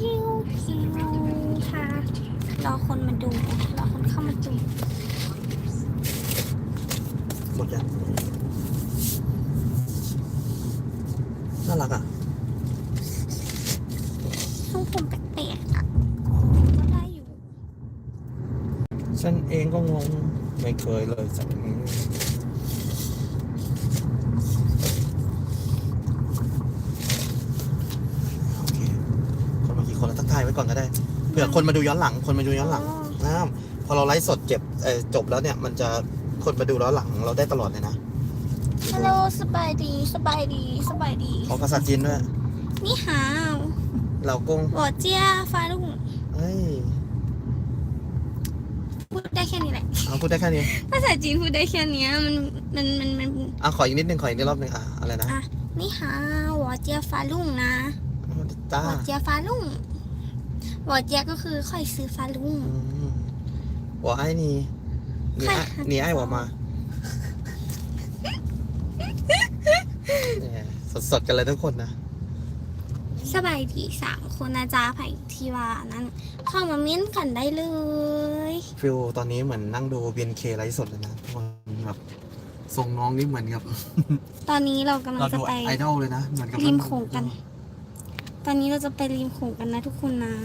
คิวคิวค่ะ รอคนมาดู รอคนเข้ามาดูหมดยังน่ารักอะ ทรงผมแปลกๆอะก็ได้อยู่ ฉันเองก็งง ไม่เคยเลยสักนิดโอเค คนมากี่คนแล้วทักทายไว้ก่อนก็ได้ เผื่อ คนมาดูย้อนหลัง คนมาดูย้อนหลังนะพอเราไลฟ์สดเจ็บเอ่อจบแล้วเนี่ย มันจะคนมาดูย้อนหลังเราได้ตลอดเลยนะฮัลโหลสบายดีสบายดีสบายดีขอภาษาจีนด้วยนี่ฮาวเรากงหัวเจียฟ้าลุงเฮ้ยพูดได้แค่นี้แหละเอาพูดได้แค่นี้ภาษาจีนพูดได้แค่เนี้ยมันมันมันมันอะขออีกนิดนึงขออีกนิดรอบนึงอะอะไรนะอะนี่ฮาวหัวเจียฟ้าลุงนะจ้าหัวเจียฟ้าลุง หัวเจียก็คือค่อยซื้อฟ้าลุง อืม我爱你你爱你爱我吗เนี่ยสดๆกันเลยทุกคนนะ สบายดีสามคนนะจ๊ะไผ่ที่ว่านั้น เข้ามาเม้นกันได้เลย ฟิลตอนนี้เหมือนนั่งดู BNK ไลฟ์สดเลยนะทุกคนแบบทรงน้องนี่เหมือนกับ ตอนนี้เรากำลัง เรา จะ ดู ไป ไอดอลเลยนะเหมือนกับ ริมโขงกัน ตอนนี้เราจะไปริมโขงกันนะทุกคนนะ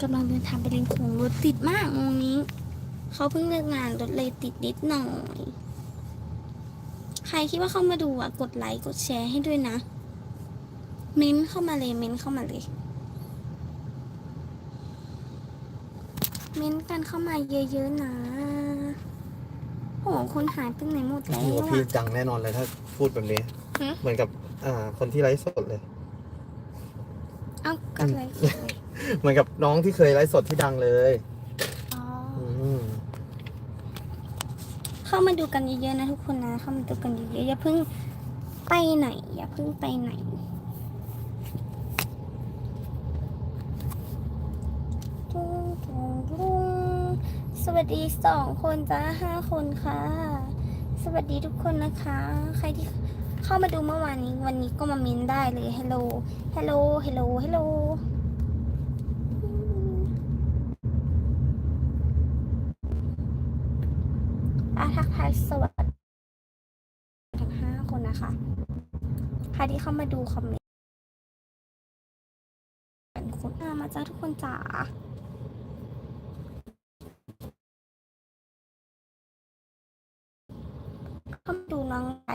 กำลังเดินทางไปริมโขงรถติดมากงงนี้ เขาเพิ่งเลิกงานรถเลยติดนิดหน่อย ใครคิดว่าเข้ามาดูอะกดไลค์กดแชร์ให้ด้วยนะ เม้นเข้ามาเลยเม้นเข้ามาเลย เม้นกันเข้ามาเยอะๆนะโอ้โหคนหายไปไหนหมดแล้พี่วว่าพี่อะจังแน่นอนเลยถ้าพูดแบบนี้ ฮะ เหมือนกับอ่าคนที่ไลฟ์สดเลย เอ้าก็เลยเหมือนกับน้องที่เคยไลฟ์สดที่ดังเลยอ๋ออืมเข้ามาดูกันเยอะๆนะทุกคนนะ เข้ามาดูกันเยอะๆอย่าเพิ่งไปไหน อย่าเพิ่งไปไหนตุ้งตุ้งตุ้งสวัสดีสองคนจ้าห้าคนค่ะ สวัสดีทุกคนนะคะ ใครที่ เข้ามาดูเมื่อวานนี้ วันนี้ก็มามินได้เลย ฮัลโหล ฮัลโหล ฮัลโหล ฮัลโหลอาทักทายสวัสดีทั้งห้าคนนะคะ ใครที่เข้ามาดูคอมเมนต์คุณอามาจ้าทุกคนจ๋าเข้ามาดูน้องไหล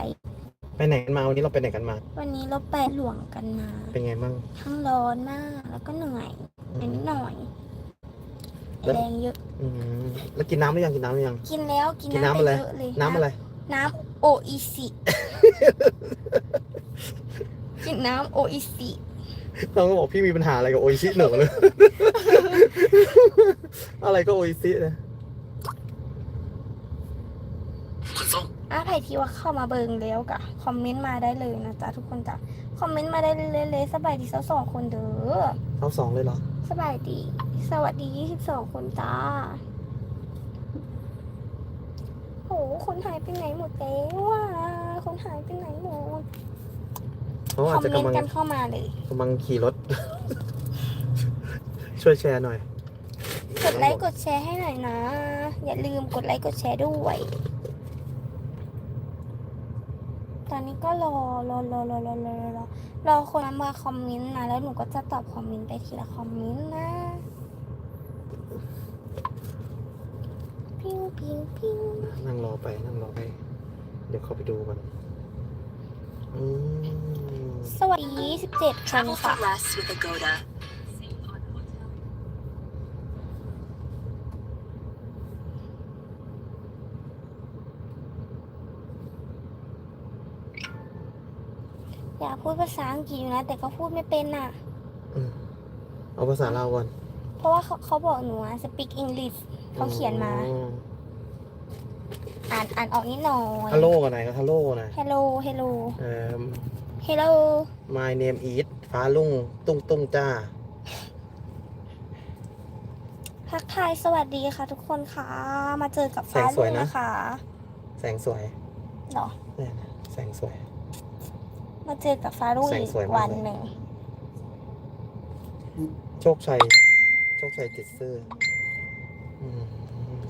ไปไหนกันมาวันนี้เราไปไหนกันมา วันนี้เราไปหลวงกันมา เป็นไงบ้าง ทั้งร้อนมาก แล้วก็เหนื่อยนิดหน่อยแล้ว แรงเยอะ อืมแล้วกินน้ำหรือยังกินน้ำหรือยัง กินแล้วกินกินน้ำน้ำไปอะไร เยอะเลยน้ำอะไร น้ำโออีสิกินน้ำโออีสิน้องก็บอกพี่มีปัญหาอะไรกับโออิชิหนูเลย อะไรก็โออิชินะ อาใครที่ว่าเข้ามาเบิงแล้วกะคอมเมนต์มาได้เลยนะจ๊ะทุกคนจ้ะคอมเมนต์มาได้เลยเลยๆสบายดีสสองคนเด้อเอาสองเลยเหรอ สบายดีสวัสดียี่สิบสองคนจ้าโหคนหายไปไหนหมดแล้วว่ะคนหายไปไหนหมดเขาคอาอจมจะเมนกำลังต์กันเข้ามาเลย กำลังขี่รถ ช่วยแชร์หน่อย กดไลค์กดแชร์ให้หน่อยนะ อย่าลืมกดไลค์กดแชร์ด้วย ต อนนี้ก็รอรอรอรอรอรอรอรอรอคนมาคอมเมนต์นะแล้วหนูก็จะตอบคอมเมนต์ไปทีละคอมเมนต์นะปิ้งปิ้งปิ้งนั่งรอไปนั่งรอไป เดี๋ยวเข้าไปดูกันอืมสวัสดี27คนค่ะ for less with Agoda. อยาก พูดภาษาอังกฤษอยู่นะ แต่ก็พูดไม่เป็นน่ะ อืมเอาภาษาลาวก่อนเพราะว่าเขาเขาบอกหนูอะ speak English เขาเขียนมา อ๋ออ่านอ่านออกนิดหน่อยฮัลโหลกันไหนก็ฮัลโหลหน่อย hello hello เอ่อ hello my name is ฟ้าลุงตุ้งตุ้งจ้า ทักทายสวัสดีค่ะทุกคนค่ะ มาเจอกับฟ้าแสงสลุวยงนะ นะคะแสงสวยเหรอ เนี่ยนะแสงสวย มาเจอกับฟ้าลุงแสงอีกสวยมากวันเลยหนึ่ง โชคชัย โชคชัยจิตซื่ออืม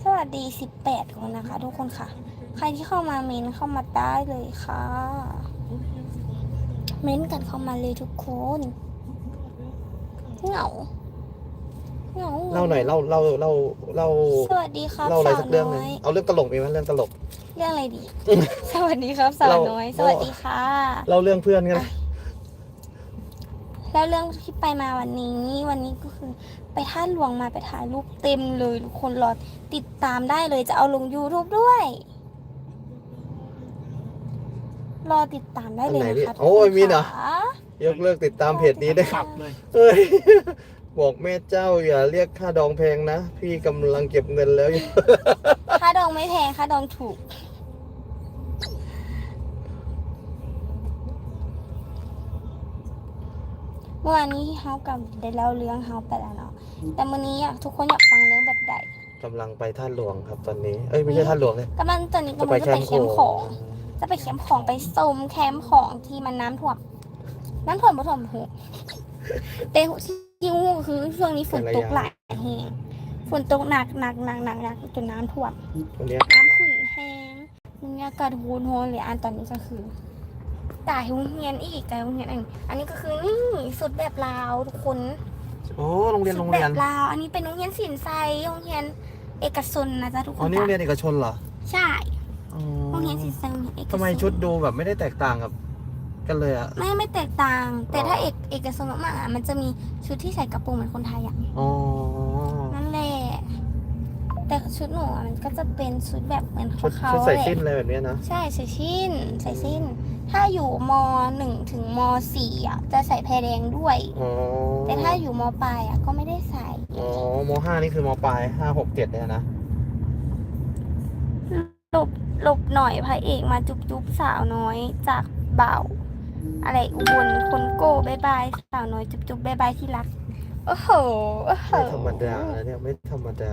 สวัสดี 18 คนนะคะ ทุกคนค่ะ ใครที่เข้ามาเมนเข้ามาได้เลยค่ะ เม้นกันเข้ามาเลยทุกคนเหงาเหงาเล่าหน่อยเล่าเล่าเล่าเล่าสวัสดีครับเล่าอะไรสาวสักเรื่องหนึน้งอยเอาเรื่องตลกมีไหมเรื่องตลก เรื่องอะไรดี สวัสดีครับสาวเราน้อยเราสวัสดีค่ะเล่าเรื่องเพื่อนกันนะแล้วเรื่องที่ไปมาวันนี้วันนี้ก็คือ ไปท่าหลวงมาไปถ่ายรูปเต็มเลยทุกคนรอติดตามได้เลยจะเอาลง YouTube ด้วย รอติดตามได้เลยอันไหนนะพี่คะโอ้ยทุกคนมีเหรอค่ะยกเลิกติดตามเพจนี้ได้วยขับเลยเอ้ย บอกแม่เจ้าอย่าเรียกค่าดองแพงนะ พี่กำลังเก็บเงินแล้วอยู่ค่าดองไม่แพงค่าดองถูก เมื่อวานนี้เฮากับได้เล่าเรื่องเฮาไปแล้วเนาะแต่วันนี้อยากทุกคนอยากฟังเรื่องแบบใดกำลังไปท่าหลวงครับตอนนี้ เอ้ยไม่ใช่ท่าหลวงเลยกำลังตอนนี้จะกำไปลังแคจะไปมป์แคขมป์อของงจะไปแคมป์ของไปชมแคมป์ของที่มันน้ำท่วมน้ำท่วมบ่ท่วมหูแต่ ที่หูคือช่วงนี้ฝนตกหลายแห่งฝนตกหนักหนักหนักหนักหนักจนน้ำท่วมตรงเนี้ยน้ำขุ่นแห้งบรรยากาศโหนโหนเลยอันตอนนี้ก็คือจ่ายโรงเรียนอีกจ่ายโรงเรียนอันนี้อันนี้ก็คือนี่สุดแบบลาวทุกคนโอ้โรงเรียนสุโรดงแบเรียนบลาวอันนี้เป็นโรงเรียนศิลป์ไซโรงเรียนเอกชนนะจ๊ะทุกคอ๋อนนี่โรงเรียนเอกชนเหรอใช่อ๋อโรงเรียนศิลป์ไซโรงเรียนเอกชนทำไมชุดดูแบบไม่ได้แตกต่างกับ กันเลยอะ ไม่ไม่แตกต่าง แต่อ๋อถ้าเอกเอกชนมากๆอะมันจะมีชุดที่ใส่กระโปรงเหมือนคนไทยอะอ๋อ นั่นแหละ แต่ชุดหนูอะมันก็จะเป็นชุดแบบเหมือนชุดเขาชุดใส่แหละสิ้นอะไรแบบเนี้ยนะ ใช่ใส่สิ้นใส่สิ้น ถ้าอยู่มหนึ่งถึงมสี่อะจะใส่แพรแดงด้วย อ๋อแต่ถ้าอยู่มปลายอะก็ไม่ได้ใส่ อ๋อมห้านี่คือมปลายห้าหกเจ็ดเนี่ยนะ หลบหลบหน่อยพระเอกมาจุบจุบสาวน้อยจากเบา อะไรอุบลคนโก้บายบายสาวน้อยจุบจุบบายบายที่รัก โอ้โหโอ้โหไม่ธรรมดานะเนี่ยไม่ธรรมดา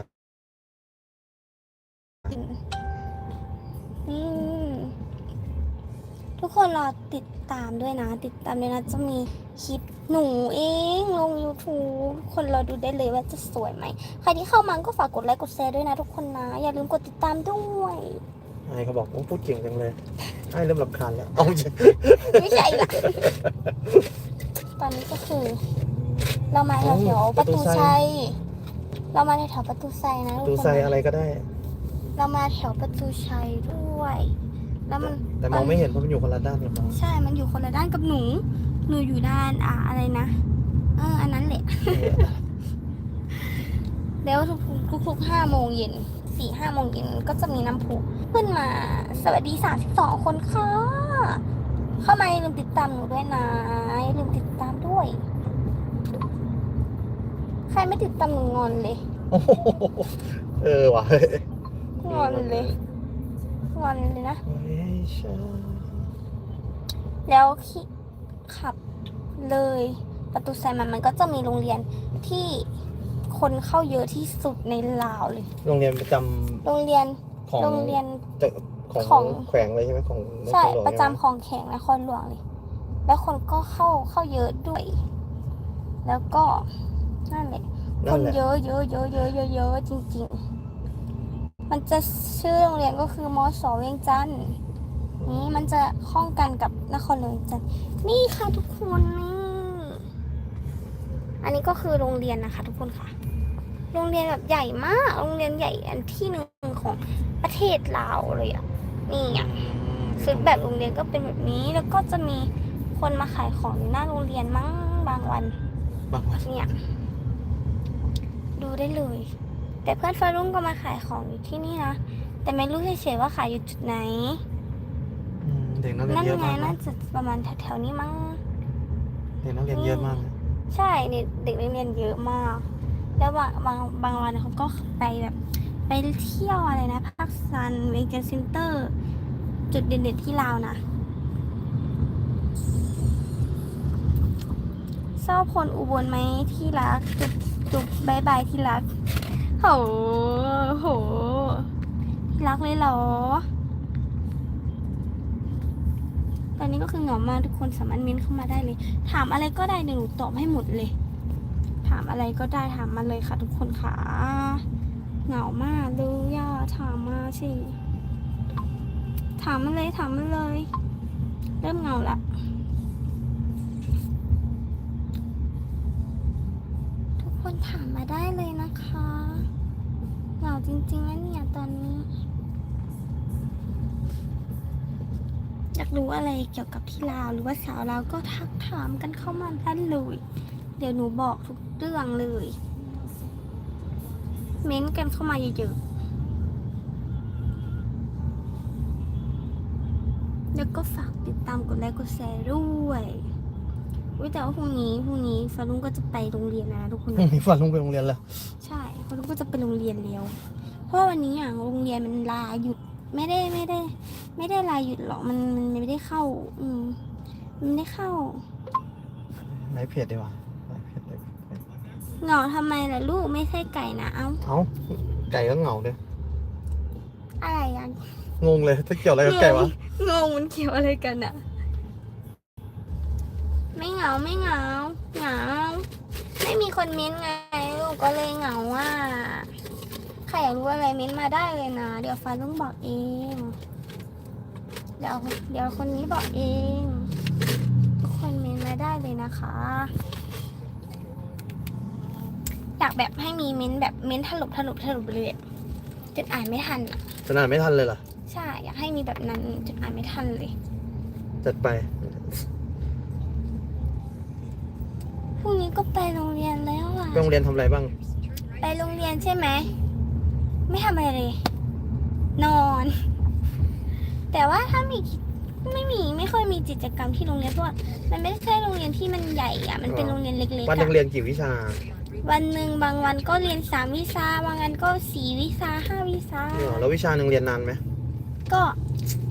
นี่ทุกคนรอติดตามด้วยนะ ติดตามด้วยนะจะมีคลิปหนูเองลง YouTube ทุกคนรอดูได้เลยว่าจะสวยไหม ใครที่เข้ามาก็ฝากกดไลค์กดแชร์ด้วยนะทุกคนนะ อย่าลืมกดติดตามด้วย ไอ้เขาบอกว่าพูดเก่งจังเลยไอ้เริ่มรำคาญแล้วเอาจริงไม่ใช่ละตอนนี้ก็คือ เรามาแถวแถวๆประตูชัยเรามาแถวแถวๆประตูชัยนะทุกดูคนใส่อะไรก็ได้ เรามาแถวประตูชัยด้วย แล้วมันแต่มองไม่เห็นเพราะมันอยู่คนละด้านกับเราใช่ มันอยู่คนละด้านกับหนู หนูอยู่ด้านอ่าอะไรนะ เออ อันนั้นแหละ แล้วทุกทุกทุกห้าโมงเย็น สี่ห้าโมงเย็นก็จะมีน้ำพุขึ้นมา สวัสดีสามสิบสองคนค่ะ เข้ามาอย่าลืมติดตามหนูด้วยนะอย่าลืมติดตามด้วย ใครไม่ติดตามหนูงอนเลย โอ้โหเออว่ะงอนเลย งอนเลยนะ แล้วขี่ขับเลยประตูไซมันมันก็จะมีโรงเรียนที่ คนเข้าเยอะที่สุดในลาวเลย โรงเรียนประจโรงเรียนำของโรงเรียน จะของของ แขวงเลยใช่ไหมของนคใช่หลวงประจำใช่ไหมของแข็งนครหลวงเลย แล้วคนก็เข้าเข้าเยอะด้วย แล้วก็นั่นแหละ คนั่นนแหละ เยอะเยอะเยอะเยอะเยอะเยอะจริง ๆ มันจะชื่อโรงเรียนก็คือมอสอเวียงจันทร์นี้มันจะคล้องกันกับนครหลวงเวียงจันทร์นี่ค่ะทุกคนนี่ อันนี้ก็คือโรงเรียนนะคะ ทุกคนค่ะ โรงเรียนแบบใหญ่มาก โรงเรียนใหญ่อันที่หนึ่งของประเทศลาวเลยอะ นี่อะชุดแบบโรงเรียนก็เป็นแบบนี้ แล้วก็จะมีคนมาขายของอยู่หน้าโรงเรียนมั้งบางวัน บางวันเนี่ย ดูได้เลย แต่เพื่อนฟารุ่งก็มาขายของอยู่ที่นี่นะ แต่ไม่รู้เฉยๆว่าขายอยู่จุดไหนอืมเด็กนักเรียนั่นนเยอะไงมากนะน่าจะประมาณแถวๆนี้มั้งเด็กนักเรียนเยอะมากนะ ใช่เด็กเด็กนักเรียนเยอะมาก แล้วบางบางบางวันเขาก็ไปแบบไปเที่ยวอะไรนะภาคซันเวกเซนเตอร์ จุดเด่นๆที่ลาวนะชอบคนอุบลไหมที่รัก จุบจุบบายบายที่รักโหโหที่รักเลยเหรอ ตอ นี้ก็คือเหงามากทุกคนสามารถเม้นเข้ามาได้เลย ถามอะไรก็ได้เดี๋ยวหนูตอบให้หมดเลยถถามอะไรก็ได้ถามมาเลยค่ะ ทุกคนค่ะ เหงามากเลยย่าถามมาสิถามมาเลยถามมาเลย เริ่มเหงาละทุกคนถามมาได้เลยนะคะเหงาจริงๆนะเนี่ยตอนนี้ อยากรู้อะไรเกี่ยวกับที่ลาวหรือว่าสาวลาวก็ทักถามกันเข้ามาได้เลย เดี๋ยวหนูบอกทุกเรื่องเลย เม้นต์กันเข้ามาเยอะๆแล้วก็ฝากติดตามกดไลค์กดแชร์ด้วยอุ๊ยแต่ว่าพรุ่งนี้พรุ่งนี้ฟารุ้งก็จะไปโรงเรียนนะทุกคนพรุ่งนี้ฝันลงไปโรงเรียนแล้ว ใช่ฟารุ้งก็จะไปโรงเรียนแล้วเพราะวันนี้อะโรงเรียนมันลาหยุดไม่ได้ไม่ได้ ไม่ได้ลาหยุดหรอกมันมันไม่ได้เข้า อืมมันไม่ได้เข้าไหนเพจดีวะไหนเพจดีวะเหงาทำไมล่ะลูกไม่ใช่ไก่นะเอ้าเอ้าไก่ก็เหงาเลยอะไรอะงงเลยถ้าเกี่ยวอะไรกับไก่วะงงมันเกี่ยวอะไรกันอะไม่เหงาไม่เหงาเหงา ไม่มีคนเม้นไงลูกก็เลยเหงาว่าใครอยากรู้อะไรเม้นมาได้เลยนะ เดี๋ยวฟ้าต้องบอกเอง เดี๋ยวเดี๋ยวคนนี้บอกเอง ทุกคนเม้นมาได้เลยนะคะ อยากแบบให้มีเม้นแบบเม้นถล่มถล่มถล่มไปเลยอะจนอ่านไม่ทันอะจะนานไม่ทันเลยเหรอ ใช่อยากให้มีแบบนั้นจนอ่านไม่ทันเลย จัดไป พรุ่งนี้ก็ไปโรงเรียนแล้วอะ ไปโรงเรียนทำอะไรบ้าง ไปโรงเรียนใช่ไหม ไม่ทำอะไรเลย นอน แต่ว่าถ้ามีไม่มีไม่ค่อยมีกิจกรรมที่โรงเรียนเพราะว่ามันไม่ใช่โรงเรียนที่มันใหญ่อะมันเป็นอ๋อโรงเรียนเล็กๆวันหนึอะงเรียนกี่วิชาวันหนึ่งบางวันก็เรียนสามวิชาบางวันก็สี่วิชาห้าวิชา เนี่ยเหรอแล้ววิชาหนึ่งเรียนนานไหม ก็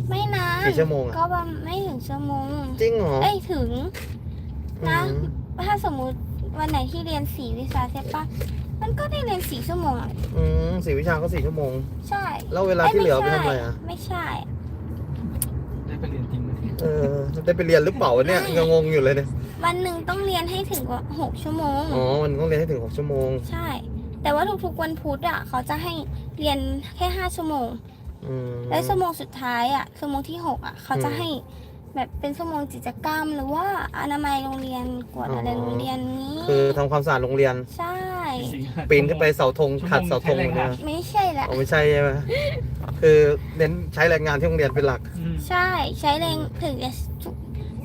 ไม่นานกี่ชั่วโมงอะ ก็ประมาณไม่ถึงชั่วโมงจริงเหรอเอ้ยถึง นะ อืมถ้าสมมุติวันไหนที่เรียนสี่วิชาใช่ปะมันก็ได้เรียนสี่ชั่วโมงอะอืมสี่วิชาก็สี่ชั่วโมง ใช่แล้วเวลาที่เหลือเอาไปทำอะไรอะ ไม่ใช่ ได้ไปเรียนจริงไหม เออได้ไปเรียนหรือเปล่าวะเนี่ยยังงงอยู่เลยเนี่ยวันหนึ่งต้องเรียนให้ถึงกว่าหกชั่วโมง อ๋อมันต้องเรียนให้ถึงหกชั่วโมง ใช่ แต่ว่าทุกๆวันพุธอะเขาจะให้เรียนแค่ห้าชั่วโมง อืม และชั่วโมงสุดท้ายอะชั่วโมงที่หกอะเขาจะอืมให้ แบบเป็นชั่วโมงกิจกรรม หรือว่าอนามัยโรงเรียนกวดอะไรอ๋อโรงเรียนนี้ คือทำความสะอาดโรงเรียน ใช่ ปีนขึ้นไปเสาธงขัดเสาธงเลยนะไม่ใช่ละอ๋อไม่ใช่ใช่ไหมคือเน้นใช้แรงงานที่โรงเรียนเป็นหลัก อืมใช่ใช้แรงถึงจะ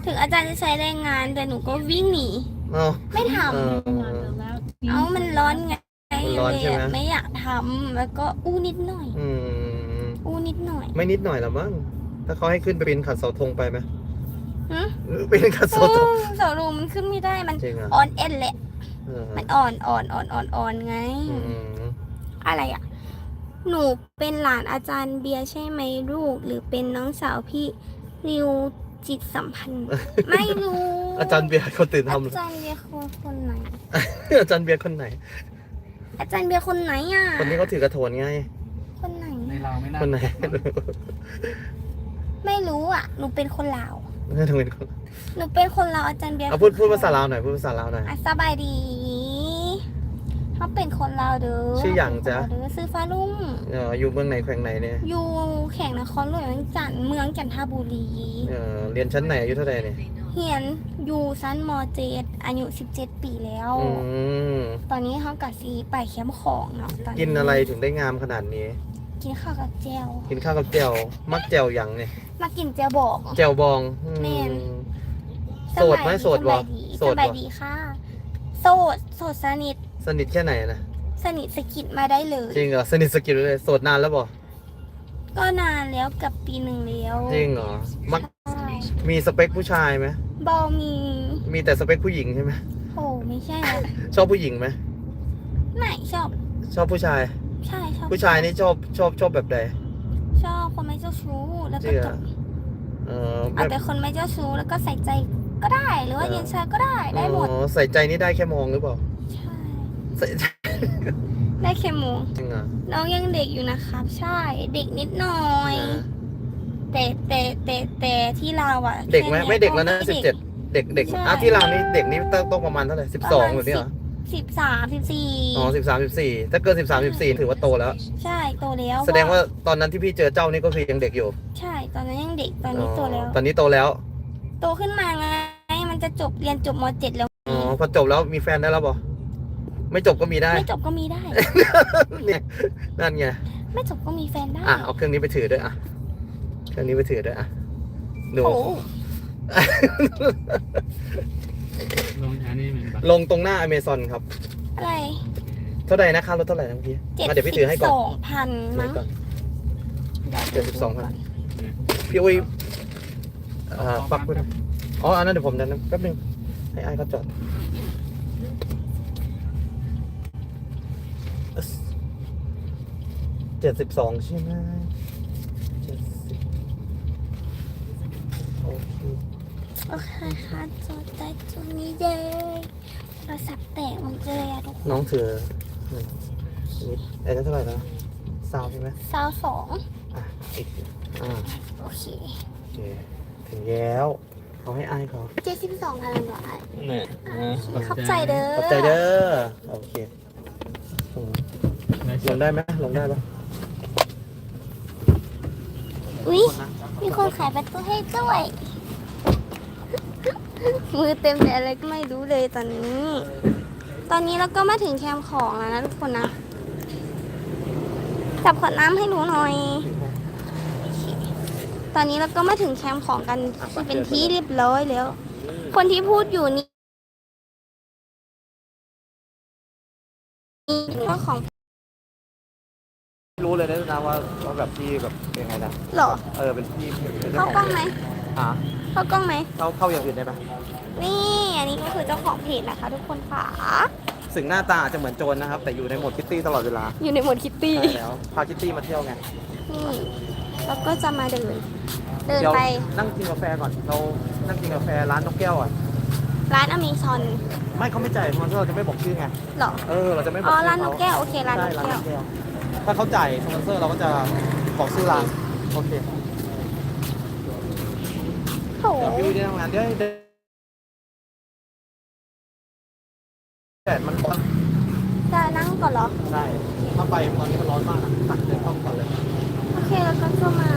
ถึงอาจารย์จะใช้แรงงานแต่หนูก็วิ่งหนีอ๋อไม่ทำเออเอามันร้อนไงมันร้อนใช่ไหม เลยไม่อยากทำแล้วก็อู้นิดหน่อย อืมอู้นิดหน่อย ไม่นิดหน่อยละมั้ง ถ้าเขาให้ขึ้นไปปีนขัดเสาธงไปไหม หึหรือปีนขัดเสาธงอู้เสารูมันขึ้นไม่ได้มันจริงอะอ่อนเอ็นแหละ เออมันอ่อนอ่อนอ่อนอ่อนอ่อนไง อืมอะไรอะ หนูเป็นหลานอาจารย์เบียร์ใช่ไหมลูก หรือเป็นน้องสาวพี่ริวจิตสัมพันธ์ ไม่รู้อาจารย์เบียร์คนตื่นอาทำจารย์เบียร์คนคนไหน อาจารย์เบียร์คนไหน อาจารย์เบียร์คนไหนอะ คนนี้เขาถือกระโถนไง คนไหน ในเราไม่น่าคนไหน ไม่รู้อะ หนูเป็นคนลาว น่าจะเป็นคนหนูเป็นคนลาวอาจารย์เบียร์เอาพูดพูดภาษาลาวหน่อยพูดภาษาลาวหน่อย อะสบายดีเขาเป็นคนลาวเด้อชื่อหยังจ๊ะเด้อซื้อฟ้าลุ่งเอออยู่เมืองไหนแขวงไหนเนี่ยอยู่แข่งนครหลวงเมืองจันทร์เมืองจันทบุรี เออเรียนชั้นไหนอายุเท่าไหร่เนี่ยเฮียนอยู่ชั้นมเจ็ดอายุ 17 ปีแล้ว อืมตอนนี้เขากับซีไปแคมป์ของเนาะตอนกินอะไรถึงได้งามขนาดนี้ กินข้าวกับแจวกินข้าวกับแจ่วมักแจ่วหยังเนี่ย มากินแจวบอก แจ่วบองอืมแม่น โสดไหมโสดบ่สบายดีโสสดบายบ่ดีค่ะ โสด โสดสนิท สนิทแค่ไหนนะสนิทสกิดมาได้เลย จริงเหรอสนิทสกิลเลยโสดนานแล้วบ่ก็นานแล้วเกับปีหนึ่งแล้วจริงเหรอมักใช่มีสเปคผู้ชายไหมบอมีมีแต่สเปคผู้หญิงใช่ไหมโอ้ไม่ใช่นะชอบผู้หญิงไหมไหนชอบ ชอบผู้ชาย ใช่ชอบผู้ชายนี่ชอบชอบชอบแบบใด ชอบคนไม่เจ้าชู้แล้วจก็ริงเหรจอบเออเอาแบบแต่คนไม่เจ้าชู้แล้วก็ใส่ใจก็ได้หรือว่าเออเย็นชายก็ได้ได้หมดอ๋อใส่ใจนี่ได้แค่มองหรือเปล่าใช่ใส่ใจได้เคมงจริงเหรอน้องยังเด็กอยู่นะครับ ใช่เด็กนิดหน่อย นะแต่แต่แต่แต่ที่เราอะเด็กไหมค่นี้ไม่เด็กแล้วนะไม่สิบเจ็ดเด็กเด็กใช่ อะที่เรานี่เด็กนี่ต้องต้องประมาณเท่าไหร่สิบสองแบบนี้เหรอป สิบสามสิบสี่อ๋อสิบสามสิบสี่ถ้าเกินสิบสามสิบสี่ถือว่าโตแล้ว ใช่โตแล้วแสดงว่าตอนนั้นที่พี่เจอเจ้านี่ก็คือยังเด็กอยู่ ใช่ ตอนนั้นยังเด็กตอนนี้โตแล้ว ตอนนี้โตแล้ว โตขึ้นมาไงมันจะจบเรียนจบมเจ็ดแล้วอ๋อพอจบแล้วมีแฟนได้แล้วบอไม่จบก็มีได้ ไม่จบก็มีได้เนี่ยนั่นไงไม่จบก็มีแฟนได้อะเอาเครื่องนี้ไปถือด้วยอะเครื่องนี้ไปถือด้วยอะดูโอ้ ลงอันนี้เหมือนแบบลงตรงหน้าอเมซอนครับ อะไรเท่าไหร่นะค่ารถเท่าไหร่นะเมื่อกี้เจ็ดอะเดี๋ยวพี่ถือให้ก่อนสองพันมั้งก่อน เจ็ดสิบสองพัน พี่อุ้ยเอ่อปักไว้นะอ๋ออันนั้นเดี๋ยวผมดันนะแป๊บนึงให้ไอ้ายเขาจอดเจ็ดสิบสองใช่ไหมเจ็ดสิบโอเค โอเคค่ะจอดได้ตัวนี้เลยโทรศัพท์แตกหมดเลยอะทุกคนน้องถือหนึ่งนิดไอ้นั่นเท่าไหร่นะซาวใช่ไหมสาวสองอะอีกอ่าโอเคโอเคถึงแล้วเขาให้อ้ายเขาเจ็ดสิบสองพันบาทเนี่ยขอบใจเด้อขอบใจเด้อโอเคอืมลงได้ไหมลงได้ปะอุ้ยมีคนขายประตูให้ด้วย มือเต็มแต่อะไรก็ไม่รู้เลยตอนนี้ ตอนนี้เราก็มาถึงแคมป์ของแล้วนะทุกคนนะจับขวดน้ำให้หนูหน่อย ตอนนี้เราก็มาถึงแคมป์ของกันที่เป็นที่เรียบร้อยแล้ว คนที่พูดอยู่นี่นี่ก็ของรู้เลยนะนะว่าว่าแบบพี่แบบยังไงนะเหรอ เออเป็นพี่เป็นเจ้าเข้าของกล้องไหม อะเข้ากล้องไหมเข้าเข้าอย่างอื่นได้ปะนี่ อันนี้ก็คือเจ้าของเพจนะคะ ทุกคนค่ะ สึงหน้าตาอาจจะเหมือนโจรนะครับ แต่อยู่ในโหมดคิตตี้ตลอดเวลาอยู่ในโหมดคิตตี้ ใช่แล้วพาคิตตี้มาเที่ยวไงนี่ แล้วก็จะมาเดิน เดินเดี๋ยวไปนั่งกินกาแฟก่อน เรานั่งกินกาแฟร้านนกแก้วอะร้านอเมซอนไม่เขาไม่จ่ายเพราะเราจะไม่บอกชื่อไงเหรอ เออเราจะไม่บออ๋กอชื่อร้านนกแก้ว โอเค ร้านนใช่กร้านแก้นวกแก้ว ถ้าเขาจ่ายสปอนเซอร์เราก็จะบอกชื่อร้านโอเค โถเดี๋ยวพี่วิได้ทำงานเดี๋ยวเดี๋ยวแดดมันร้อนจะนั่งก่อนเหรอใช่ถ้าไปตอนนี้มันร้อนมากนะตักเดินเข้าก่อนเลย โอเค แล้วก็จะมา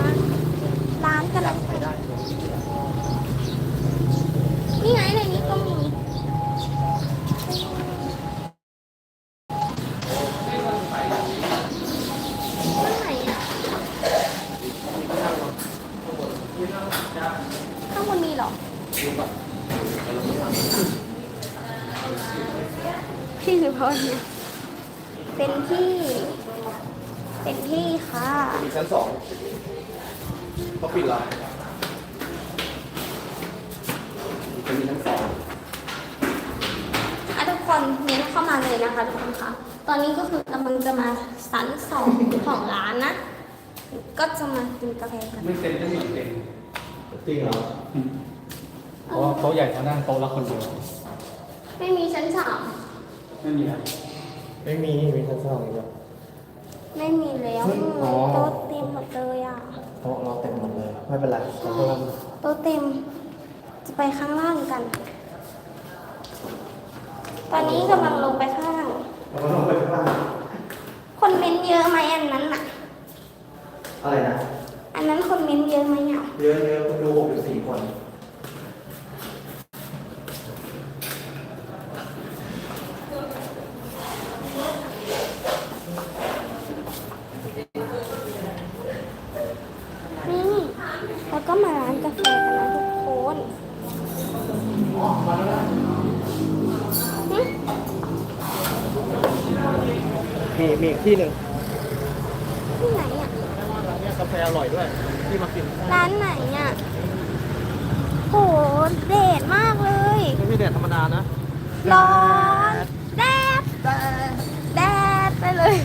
ร้านกัน จั แล้ บ ว ไปได้ นี่ไงในนี้ก็มี ข้างไหนอะข้างบนมีเหรอ ที่คือเพราะเนี่ยเป็นที่ เป็นที่ค่ะมีชั้นสองเขาปิดแล้วจะมีชั้นสองอะทุกคนเน้นเข้ามาเลยนะคะทุกคนค่ะ ตอนนี้ก็คือกำลังจะมาสันสองของร้านนะ ก็จะมากินกาแฟกันไม่เต็มก็มีเต็มจริงเหรอเพราะว่าโต๊ะใหญ่เขานั่งโต๊ะละคนเดียวไม่มีชั้นสาม ไม่มีนะไม่มีมีชั้นสองอีกแล้วไม่มีแล้วอ๋อโต๊ะเต็มหมดเลยอะโต๊ะเราเต็มหมดเลยไม่เป็นไรขอโทษโต๊ะเต็ม จะไปข้างล่างกัน ตอนนี้กำลังลงไปข้างล่างเราก็ต้องไปข้างล่างคนเม้นเยอะไหมอันนั้นน่ะ อะไรนะ อันนั้นคนเม้นเยอะไหมอะเยอะเยอะ ที่หนึ่งที่ไหนอะร้านเนี้ยกาแฟอร่อยด้วยที่มากินร้านไหนอะโหเดดมากเลยไม่มีแดดธรรมดานะร้อนแดดแดดไปเลย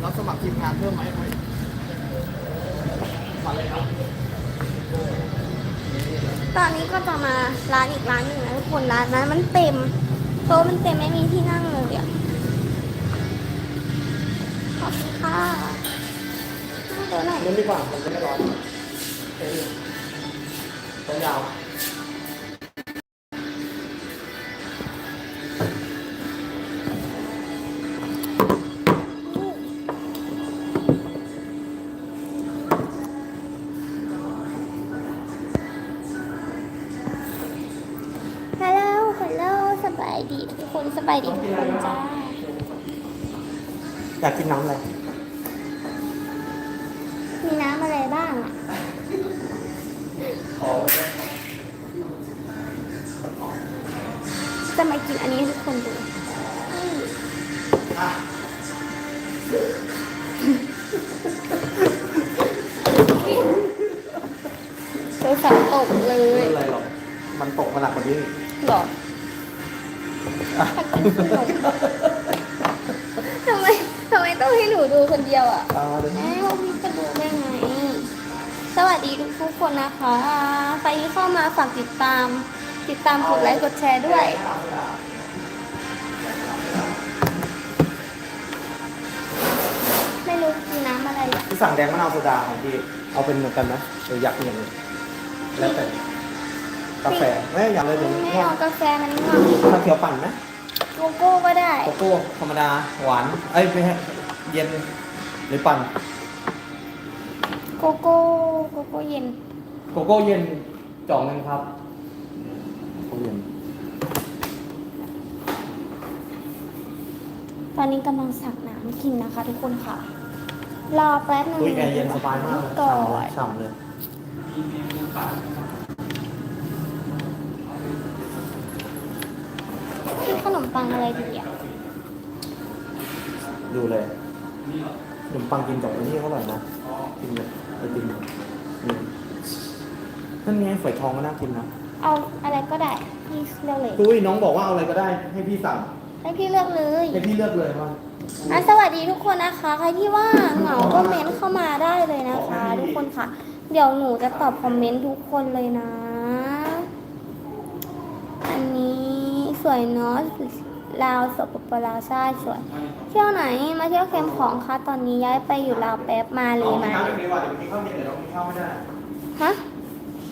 เราสมัครทีมงานเพิ่มไหมไหมมาเลยครับตอนนี้ก็จะมาร้านอีกร้านหนึ่งนะทุกคนร้านนั้นมันเต็มโต๊ะมันเต็มไม่มีที่นั่ง มัน่ม่ดีกว่าผมจะไม่ร้อนผมยาวฮัลโหลฮัลโหลสบายดีทุกคนสบายดีทุกคนจ้าอยากกินน้ำ นตกมาหนักกว่านี้อีกหรอทำไมทำไมต้องให้หนูดูคนเดียวอะเอาเดี๋ยวแม่พวกพี่จะดูได้ไง สวัสดีทุกทุกๆคนนะคะใครที่เข้ามาฝากติดตาม ติดตามกดไลค์กดแชร์ด้วย ไม่รู้กินน้ำอะไรอะพี่สั่งแดงมะนาวโซดาของพี่เอาเป็นเหมือนกันนะเอออยากกินอย่างนี้แล้วแต่ กาแฟไม่อยากเลยเดี๋ยวไม่ง่วงเอากาแฟมันง่วงชาเขียวปั่นไหมโกโก้ก็ได้โกโก้ธรรมดาหวานเอ้ยไม่ใช่เย็นหรือปั่นโกโก้โกโก้เย็นโกโก้เย็นจ่องหนึ่งครับโกโก้เย็นตอนนี้กำลังสักน้ำกินนะคะ ทุกคนค่ะ รอแป๊บนึงอุ้ยแอร์เย็นสบายมากเลยก่อนฉ่ำเลย กินขนมปังอะไรดีอะดูเลยขนมปังกินกับอันนี้เขาอร่อยนะกินเลยไอติมนี่นั่นไงฝอยทองก็น่ากินนะเอาอะไรก็ได้พี่เลือกเลยอุ้ยน้องบอกว่าเอาอะไรก็ได้ ให้พี่สั่งให้พี่เลือกเลยให้พี่เลือกเลยว่าอะสวัสดีทุกคนนะคะ ใครที่ว่าเหงาก็เม้นเข้ามาได้เลยนะคะ ทุกคนค่ะ เดี๋ยวหนูจะตอบคอมเมนต์ทุกคนเลยนะ อันนี้ส วยเนาะลาวสปปลาวใช่สวย เที่ยวไหนมาเที่ยวแคมป์ของคะตอนนี้ย้ายไปอยู่ลาวแป๊บมาเลยมาข้าวเลเดี๋ยวยดีกว่าเดี๋ยวไปกินข้าวเย็นเดี๋ยวเรากินข้าวไม่ได้ฮะ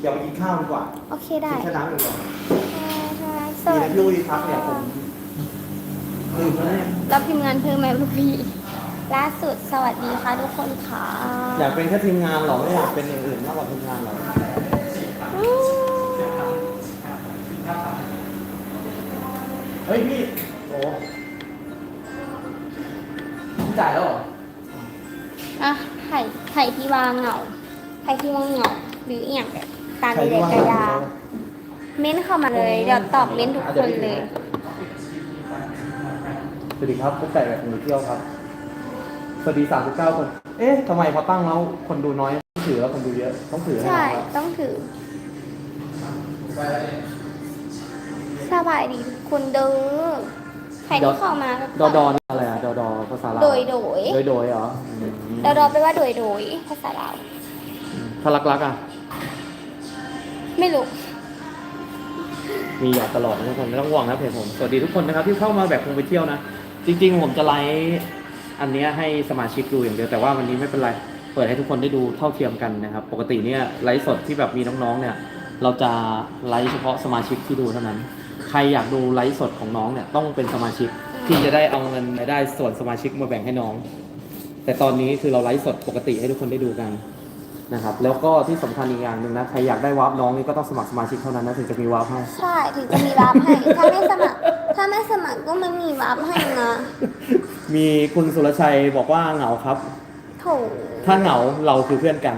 เดี๋ยวไปกินข้าวดีกว่าโอเคได้กินแค่น้ำดีกว่าสมีวัสนะดีพี่อุ้ยทักเนี่ยผมลืมแล้วเนี่ยรับพิมพ์งานเพิ่มไหมลูกพี่ล่าสุดสวัสดีค่ะทุกคนค่ะอยากเป็นแค่ทีมงานเหรอไม่อยากเป็นอย่างอื่นมากกว่าทีมงานเหรอ อืม เฮ้ยพี่โอ้พี่จ่ายแล้วเหรออะไข่ไข่ที่วางเหงาไข่ที่วางเหงาหรืออหย่างตามนี้เลยกระยาเม้นเข้ามาเลยเดี๋ยวตอบเม้นทุกคนเลย สวัสดีครับกุ๊กไก่แบบหนูเที่ยวครับ สวัสดีสามสิบเก้าคน เอ๊ะทำไมพอตั้งแล้วคนดูน้อย ต้องถือแล้วคนดูเยอะ ต้องถือให้ใช่น้อยต้องถือ สบายดีทุกคนเด้อใครที่เข้ามาก็ดอดอนอะไรอะดอดอภาษาลาวโดยโดยโดยโดยเหรออืมดอดอไปลว่าโดยโดยภาษาลาวถ้ารักรักๆอะ ไม่รู้ มีอยากตลอดนะทุกคนไม่ต้องห่วงนะเพจผมสวัสดีทุกคนนะครับที่เข้ามาแบบคงไปเที่ยวนะ จริง ๆ ผมจะไลฟ์อันเนี้ยให้สมาชิกดูอย่างเดียวแต่ว่าวันนี้ไม่เป็นไรเปิดให้ทุกคนได้ดูเท่าเทียมกันนะครับ ปกติเนี่ยไลฟ์สดที่แบบมีน้องๆเนี่ย เราจะไลฟ์เฉพาะสมาชิกที่ดูเท่านั้นใค รอยากดูไลฟ์สดของน้องเนี่ยต้องเป็นสมาชิกที่จะได้เอาเงินรายได้ส่วนสมาชิกมาแบ่งให้น้อง แต่ตอนนี้คือเราไลฟ์สดปกติให้ทุกคนได้ดูกันนะครับ แล้วก็ที่สำคัญอีกอย่างหนึ่งนะใครอยากได้วาร์ปน้องนี่ก็ต้องสมัครสมาชิกเท่านั้นนะถึงจะมีวาร์ปให้ ใช่ถึงจะมีรับให้ ถ้าไม่สมัคร ถ้าไม่สมัครก็ไม่มีรับให้นะมีคุณสุรชัยบอกว่าเหงาครับ โถ ถ้าเหงาเราคือเพื่อนกัน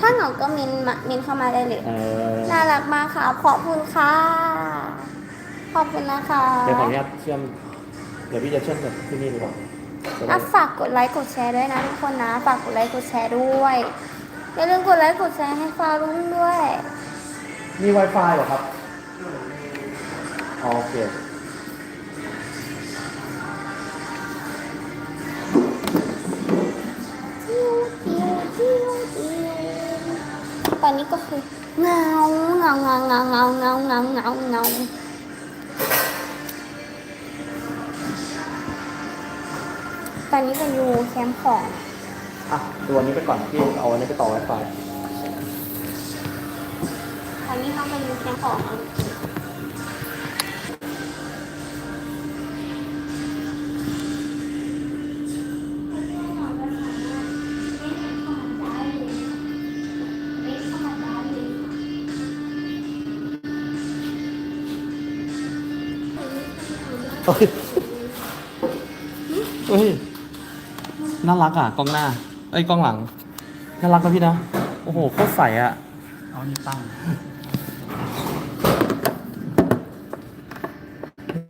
ถ้าเหงาก็เมนมาเมนเข้ามาได้เลยเออน่ารักมากค่ะ ขอบคุณค่ะ ขอบคุณนะคะเดี๋ยวขออนุญาตเชื่อม เดี๋ยวพี่จะเชื่อมกับที่นี่ดีกว่าจะได้อะฝากกดไลค์กดแชร์ด้วยนะทุกคนนะฝากกดไลค์กดแชร์ด้วยอย่าลืมกดไลค์กดแชร์ให้ฟ้ารุ่งด้วย มี Wi-Fi เหรอครับอ๋อโอเค ก็คือเงาเงาเงาเงาเงาเงาเงาเงาเงาตอนนี้เป็นอยู่แคมป์ของอะดูอันนี้ไปก่อนพี่เอาอันนี้ไปต่อ Wi-Fi ตอนนี้เขาเป็นอยู่แคมป์ของ เฮ้ยเฮ้ยน่ารักอะกล้องหน้าเอ้ยกล้องหลังน่ารักนะพี่นะโอ้โหโคตรใสอะเอานี่ตั้ง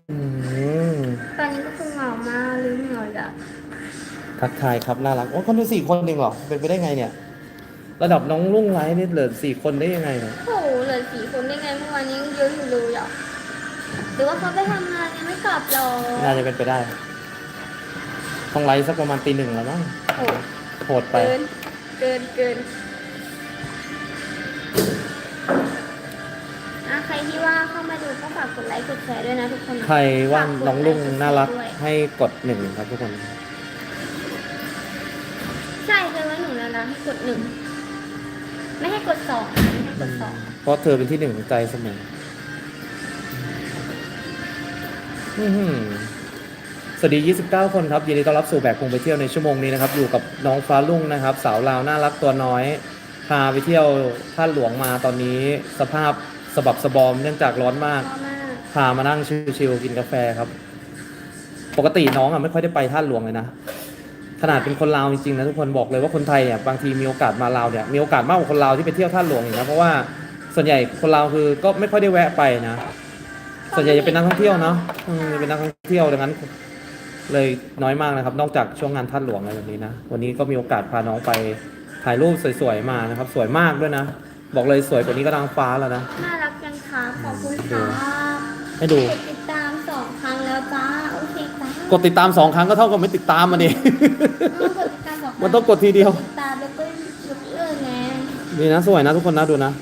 อืมตอนนี้ก็คือเหงามากลืมเหงาละทักทายครับน่ารักโอ้คนดูสี่คนเองเหรอเป็นไปได้ไงเนี่ย ระดับน้องรุ่งไลท์นี่เหลือสี่คนได้ยังไงเนี่ยโอ้โหเหลือสี่คนได้ไงเมื่อวานนี้ยังเยอะอยู่เลยอะ หรือว่าเขาไปทำงานยังไม่กลับหรอน่าจะเป็นไปได้ ต้องไลฟ์สักประมาณตีหนึ่งแล้วมั้งโอ้โหดไป เกิน เกิน เกินอะใครที่ว่าเข้ามาดูก็ฝากกดไลค์ กดแชร์ด้วยนะทุกคนใครว่าน้องลุงน่ารักด้วยให้กดหนึ่งครับทุกคน ใช่เลยว่าหนูน่ารักให้กดหนึ่ง ไม่ให้กดสองนะไม่ให้กดสอง เพราะเธอเป็นที่หนึ่งของใจเสมอ สวัสดี 29 คนครับยินดีต้อนรับสู่แบกพุงไปเที่ยวในชั่วโมงนี้นะครับ อยู่กับน้องฟ้าลุ่งนะครับ สาวลาวน่ารักตัวน้อย พาไปเที่ยวท่าหลวงมาตอนนี้ สภาพสะบับสะบอมเนื่องจากร้อนมากชอบมาก พามานั่งชิลๆกินกาแฟครับ ปกติน้องอะไม่ค่อยได้ไปท่าหลวงเลยนะขนาดเป็นคนลาวจริงๆนะทุกคนบอกเลยว่าคนไทยเนี่ยบางทีมีโอกาสมาลาวเนี่ยมีโอกาสมากกว่าคนลาวที่ไปเที่ยวท่าหลวงอีกนะเพราะว่าส่วนใหญ่คนลาวคือก็ไม่ค่อยได้แวะไปนะ ส่วนใหญ่จะเป็นนักท่องเที่ยวเนาะอืมจะเป็นนักท่องเที่ยวดังนั้น เลยน้อยมากนะครับ นอกจากช่วงงานท่าหลวงอะไรแบบนี้นะ วันนี้ก็มีโอกาสพาน้องไปถ่ายรูปสวยๆมานะครับ สวยมากด้วยนะ บอกเลยสวยกว่านี้ก็นางฟ้าแล้วนะ น่ารักจังครับขอบคุณครับให้ดู กดติดตามสองครั้งแล้วจ้า โอเคจ้ากดติดตามสองครั้งก็เท่ากับไม่ติดตามมาดิเออกดติดตามสองครั้งมันต้องกดทีเดียว ติดตามแล้วก็ยกเลิกไงนี่นะสวยนะทุกคนนะดูนะ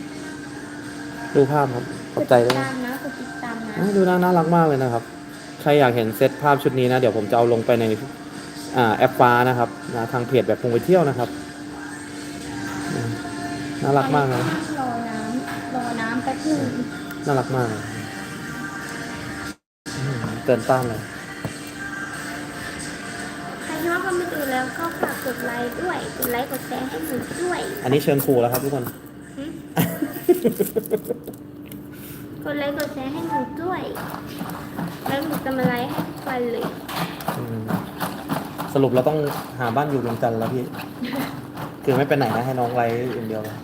ดูภาพครับขอบใจกด้ดวยติดตามนะกดติดตามนะอะดู นะน่ารักมากเลยนะครับ ใครอยากเห็นเซตภาพชุดนี้นะ เดี๋ยวผมจะเอาลงไปในอ่าแอปฟ้านะครับนะทางเพจแบบพงไปเที่ยวนะครับอืมน่ารักมากนะรอน้ำรอน้ำแป๊บหนึงน่ารักมากเลยอืมเตือนต้านเลยใครที่ว่าเข้ามาดูแล้วก็ฝากกดไลค์ด้วย กดไลค์กดแชร์ให้หนูด้วย อันนี้เชิญครูแล้วครับทุกคนหึ กดไลค์กดแชร์ให้หนูด้วย แล้วหนูจะมาไลค์ให้ทุกวันเลยอืมสรุปเราต้องหาบ้านอยู่เวียงจันทร์แล้วพี่ คือไม่ไปไหนนะให้น้องไลฟ์อย่างเดียวเลย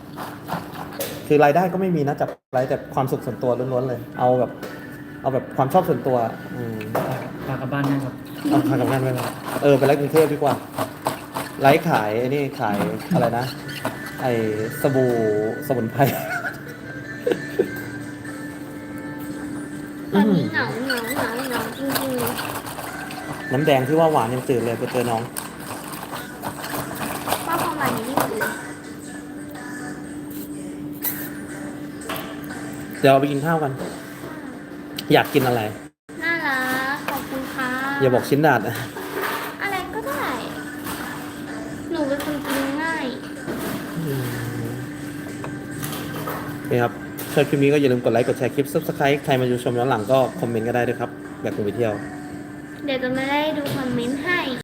คือรายได้ก็ไม่มีนะจับไลฟ์แต่ความสุขส่วนตัวล้วนๆเลย เอาแบบ เอาแบบความชอบส่วนตัว อืมพากลับบ้านได้ครับเอาทางกับงานไปเลยเออไปไลฟ์กรุงเทพดีกว่า ไลฟ์ขายไอ้นี่ขายอะไรนะ ไอ้สบู่สมุนไพร ตอนนี้เหงาเหงาเหงาเหงาจริงๆเลยน้ำแดงที่ว่าหวานยังตื่นเลยไปเจอน้องว่าประมาณนี้ที่สุดเลยเดี๋ยวเราไปกินข้าวกัน อยากกินอะไร น่ารักขอบคุณค่ะอย่าบอกชิ้นดาดนะ อะไรก็ได้ หนูเป็นคนกินง่าย นี่ครับ ชอบคลิปนี้ก็อย่าลืมกดไลค์กดแชร์คลิป subscribe ใครมาดูชมย้อนหลังก็คอมเมนต์ก็ได้ด้วยครับ แบบคุณไปเที่ยว เดี๋ยวจะไม่ได้ดูคอมเมนต์ให้